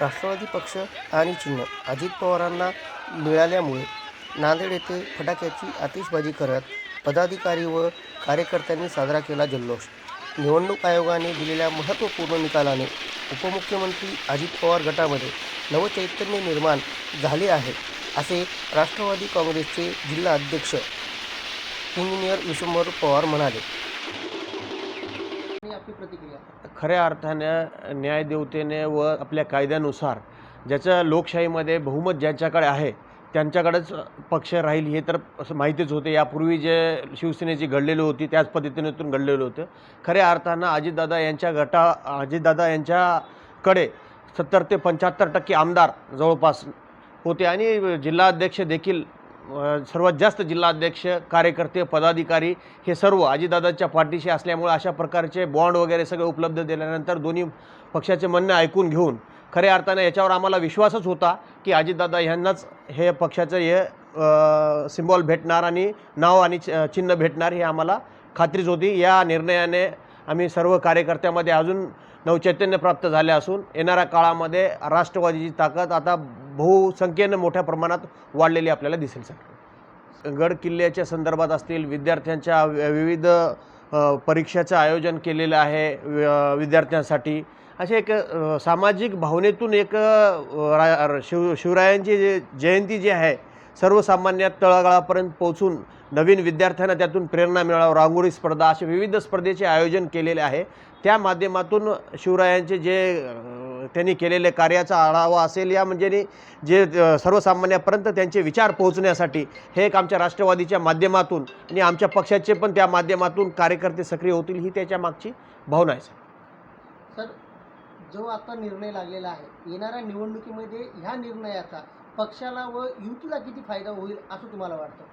राष्ट्रवादी पक्ष आणि चिन्ह अजित पवारांना मिळाल्यामुळे नांदेड येथे फटाक्याची आतिषबाजी करत पदाधिकारी व कार्यकर्त्यांनी साजरा केला जल्लोष. निवडणूक आयोगाने दिलेल्या महत्त्वपूर्ण निकालाने उपमुख्यमंत्री अजित पवार गटामध्ये नवचैतन्य निर्माण झाले आहे असे राष्ट्रवादी काँग्रेसचे जिल्हा अध्यक्ष इंजिनियर विश्वंभर पवार म्हणाले. आपली प्रतिक्रिया? खऱ्या अर्थाने न्यायदेवतेने व आपल्या कायद्यानुसार ज्याचं लोकशाहीमध्ये बहुमत ज्यांच्याकडे आहे त्यांच्याकडेच पक्ष राहील हे तर असं माहितीच होते. यापूर्वी जे शिवसेनेची घडलेली होती त्याच पद्धतीनेतून घडलेलं होतं. खऱ्या अर्थानं अजितदादा यांच्या गटा अजितदादा यांच्याकडे सत्तर ते पंच्याहत्तर टक्के आमदार जवळपास होते आणि जिल्हाध्यक्ष देखील सर्वात जास्त जिल्हाध्यक्ष कार्यकर्ते पदाधिकारी हे सर्व अजितदादाच्या पाठीशी असल्यामुळे अशा प्रकारचे बॉन्ड वगैरे सगळे उपलब्ध दिल्यानंतर दोन्ही पक्षाचे म्हणणे ऐकून घेऊन खऱ्या अर्थाने याच्यावर आम्हाला विश्वासच होता की अजितदादा यांनाच हे पक्षाचं हे सिम्बॉल भेटणार आणि नाव आणि चिन्ह भेटणार हे आम्हाला खात्रीच होती. या निर्णयाने आम्ही सर्व कार्यकर्त्यामध्ये अजून नवचैतन्य प्राप्त झाले असून येणाऱ्या काळामध्ये राष्ट्रवादीची ताकद आता बहुसंख्येनं मोठ्या प्रमाणात वाढलेली आपल्याला दिसेल सर. गड किल्ल्याच्या संदर्भात असतील विद्यार्थ्यांच्या विविध परीक्षाचं आयोजन केलेलं आहे विद्यार्थ्यांसाठी. असे एक सामाजिक भावनेतून एक रा शिव शिवरायांची जे जयंती जी आहे सर्वसामान्य तळागाळापर्यंत पोहोचून नवीन विद्यार्थ्यांना त्यातून प्रेरणा मिळावं रांगोळी स्पर्धा असे विविध स्पर्धेचे आयोजन केलेले आहे. त्या माध्यमातून शिवरायांचे जे त्यांनी केलेले कार्याचा आढावा असेल या म्हणजे जे सर्वसामान्यापर्यंत त्यांचे विचार पोहोचण्यासाठी हे एक आमच्या राष्ट्रवादीच्या माध्यमातून आणि आमच्या पक्षाचे पण त्या माध्यमातून कार्यकर्ते सक्रिय होतील ही त्याच्या मागची भावना आहे सर. सर जो आता निर्णय लागलेला आहे येणाऱ्या निवडणुकीमध्ये ह्या निर्णयाचा पक्षाला व युतीला किती फायदा होईल असं तुम्हाला वाटतं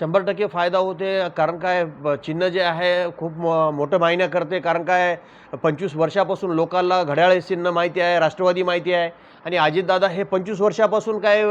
शंभर टक्के फायदा होते कारण काय चिन्ह जे आहे खूप मो मोठं मायना करते कारण काय पंचवीस वर्षापासून लोकांना घड्याळ चिन्ह माहिती आहे राष्ट्रवादी माहिती आहे. आणि अजितदादा हे पंचवीस वर्षापासून काय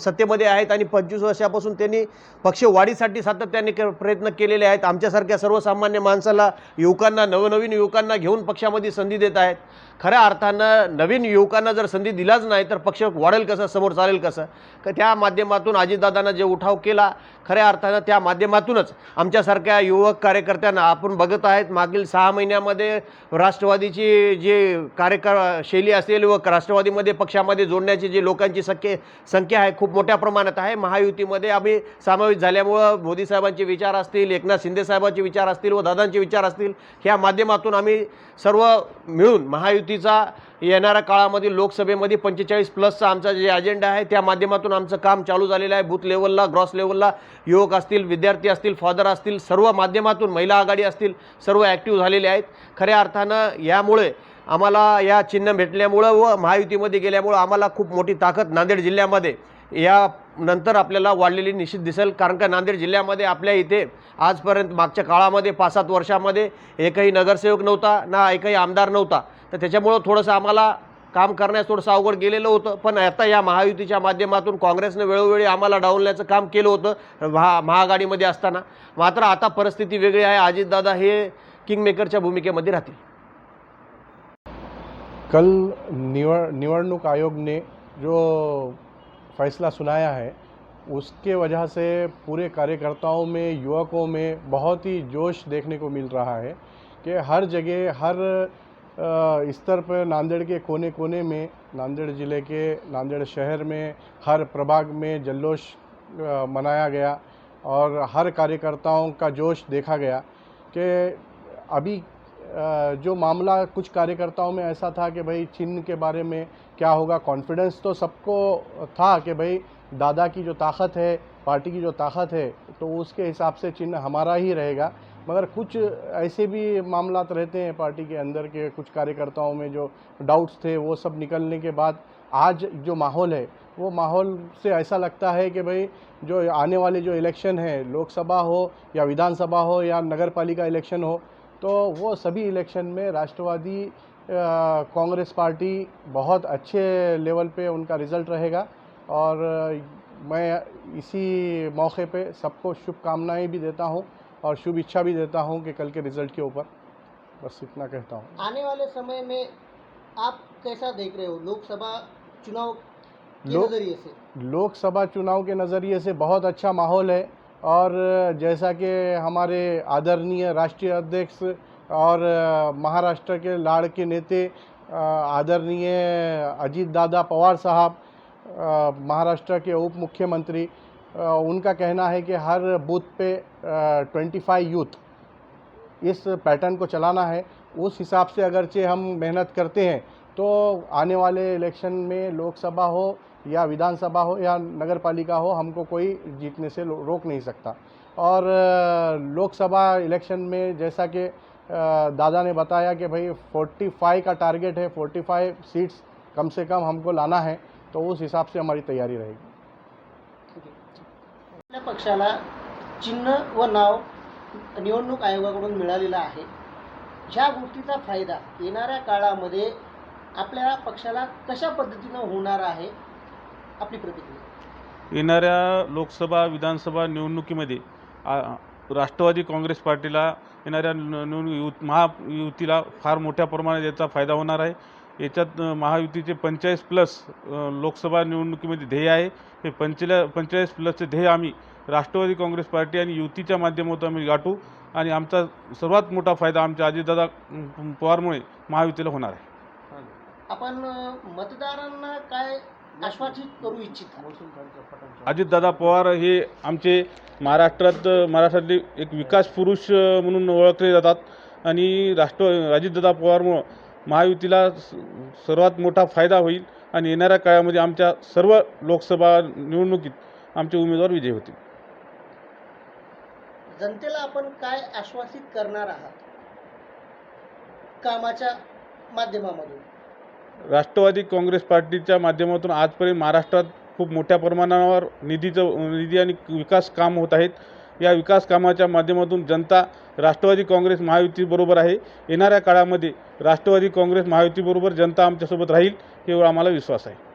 सत्तेमध्ये आहेत आणि पंचवीस वर्षापासून त्यांनी पक्ष वाढीसाठी सातत्याने के प्रयत्न केलेले आहेत. आमच्यासारख्या सर्वसामान्य माणसाला युवकांना नवनवीन युवकांना घेऊन पक्षामध्ये संधी देत आहेत. खऱ्या अर्थानं नवीन युवकांना जर संधी दिलाच नाही तर पक्ष वाढेल कसं समोर चालेल कसं? का त्या माध्यमातून अजितदादांना जे उठाव केला खऱ्या अर्थानं त्या माध्यमातूनच. आमच्यासारख्या युवक कार्यकर्त्यांना आपण बघत आहेत मागील सहा महिन्यामध्ये राष्ट्रवादीची जी कार्यकर शैली असेल व राष्ट्रवादीमध्ये पक्षामध्ये जोडण्याची जी लोकांची संख्ये संख्या आहे खूप मोठ्या प्रमाणात आहे. महायुतीमध्ये आम्ही समावेश झाल्यामुळं मोदी साहेबांचे विचार असतील एकनाथ शिंदे साहेबांचे विचार असतील व दादांचे विचार असतील ह्या माध्यमातून आम्ही सर्व मिळून महायुतीचा येणाऱ्या काळामध्ये लोकसभेमध्ये पंचेचाळीस प्लसचा आमचा जे अजेंडा आहे त्या माध्यमातून आमचं काम चालू झालेलं आहे. बूथ लेवलला ग्रॉस लेवलला युवक असतील विद्यार्थी असतील फादर असतील सर्व माध्यमातून महिला आघाडी असतील सर्व ॲक्टिव्ह झालेले आहेत. खऱ्या अर्थानं यामुळे आम्हाला या चिन्ह भेटल्यामुळं व महायुतीमध्ये गेल्यामुळं आम्हाला खूप मोठी ताकद नांदेड जिल्ह्यामध्ये. या नंतर आपल्याला वाढलेली निश्चित दिसेल कारण का नांदेड जिल्ह्यामध्ये आपल्या इथे आजपर्यंत मागच्या काळामध्ये पाच सात वर्षामध्ये एकही नगरसेवक नव्हता ना एकही आमदार नव्हता. तर त्याच्यामुळं थोडंसं आम्हाला काम करण्यास थोडंसं अवघड गेलेलं होतं. पण आता या महायुतीच्या माध्यमातून काँग्रेसनं वेळोवेळी आम्हाला डावलण्याचं काम केलं होतं महा महाआघाडीमध्ये असताना. मात्र आता परिस्थिती वेगळी आहे. अजितदादा हे किंगमेकरच्या भूमिकेमध्ये राहतील. कल निवड़ निवड़णूक आयोग ने जो फैसला सुनाया है उसके वजह से पूरे कार्यकर्ताओं में युवकों में बहुत ही जोश देखने को मिल रहा है कि हर जगह हर स्तर पर नांदेड़ के कोने कोने में, नांदेड़ ज़िले के, नांदेड़ शहर में, हर प्रभाग में जल्लोश मनाया गया और हर कार्यकर्ताओं का जोश देखा गया कि अभी जो मामला कुछ कार्यकर्ताओं में ऐसा था कि भाई चिन्ह के बारे में क्या होगा कॉन्फिडेंस तो सबको था कि भाई दादा की जो ताकत है, पार्टी की जो ताकत है तो उसके हिसाब से चिन्ह हमारा ही रहेगा। मगर कुछ ऐसे भी मामला रहते हैं पार्टी के अंदर के कुछ कार्यकर्ताओं में जो डाउट्स थे, वो सब निकलने के बाद आज जो माहौल है, वो माहौल से ऐसा लगता है कि भाई जो आने वाले जो इलेक्शन है, लोकसभा हो या विधानसभा हो या नगर पालिका इलेक्शन हो तो वो सभी इलेक्शन में राष्ट्रवादी कांग्रेस पार्टी बहुत अच्छे लेवल पे उनका रिज़ल्ट रहेगा और मैं इसी मौके पे सबको शुभकामनाएँ भी देता हूँ। और शुभ इच्छा भी देता हूँ कि कल के रिज़ल्ट के ऊपर। बस इतना कहता हूँ। आने वाले समय में आप कैसा देख रहे हो? लोकसभा चुनाव लो- नज़रिए से। लोकसभा चुनाव के नज़रिए से बहुत अच्छा माहौल है और जैसा कि हमारे आदरणीय राष्ट्रीय अध्यक्ष और महाराष्ट्र के लाड़ के नेते आदरणीय अजीत दादा पवार साहब महाराष्ट्र के उप मुख्यमंत्री उनका कहना है कि हर बूथ पे ट्वेंटी फाइव यूथ इस पैटर्न को चलाना है। उस हिसाब से अगरचे हम मेहनत करते हैं तो आने वाले इलेक्शन में लोकसभा हो या विधानसभा हो या नगर पालिका हो, हमको कोई जीतने से रोक नहीं सकता। और लोकसभा इलेक्शन में जैसा कि दादा ने बताया कि भाई 45 का टारगेट है 45 सीट्स कम से कम हमको लाना है तो उस हिसाब से हमारी तैयारी रहेगी। आपल्या पक्षाला चिन्ह व नाव निवडणूक आयोगाकडून मिळालेलं आहे. ह्या गोष्टीचा फायदा येणाऱ्या काळामध्ये आपल्या पक्षाला कशा पद्धतीनं होणार आहे आपली प्रतिक्रिया. येणाऱ्या लोकसभा विधानसभा निवडणुकीमध्ये राष्ट्रवादी काँग्रेस पार्टीला येणाऱ्या निवडणूक महा महायुतीला फार मोठ्या प्रमाणात याचा फायदा होणार आहे. याच्यात महायुतीचे पंचेचाळीस प्लस लोकसभा निवडणुकीमध्ये ध्येय आहे. हे पंचेला पंचेचाळीस प्लसचे ध्येय आम्ही राष्ट्रवादी काँग्रेस पार्टी आणि युतीच्या माध्यमातून आम्ही गाठू आणि आमचा सर्वात मोठा फायदा आमच्या अजितदादा पवारमुळे महायुतीला होणार आहे. आपण मतदारांना काय आश्वासित करू इच्छिता? अजितदादा पवार हे आमचे महाराष्ट्रात महाराष्ट्रातले एक विकास पुरुष म्हणून ओळखले जातात. आणि राष्ट्र अजितदादा पवारमुळं महायुतीला सर्वात मोठा फायदा होईल आणि येणाऱ्या काळामध्ये आमच्या सर्व लोकसभा निवडणुकीत आमचे उमेदवार विजयी होतील. जनतेला आपण काय आश्वासित करणार आहात? कामाच्या माध्यमामधून. राष्ट्रवादी काँग्रेस पार्टीच्या माध्यमातून आजपर्यंत महाराष्ट्रात खूप मोठ्या प्रमाणावर निधीचं निधी आणि विकास काम होत आहेत. या विकास कामाच्या माध्यमातून जनता राष्ट्रवादी काँग्रेस महायुतीबरोबर आहे. येणाऱ्या काळामध्ये राष्ट्रवादी काँग्रेस महायुतीबरोबर जनता आमच्यासोबत राहील हे आम्हाला विश्वास आहे.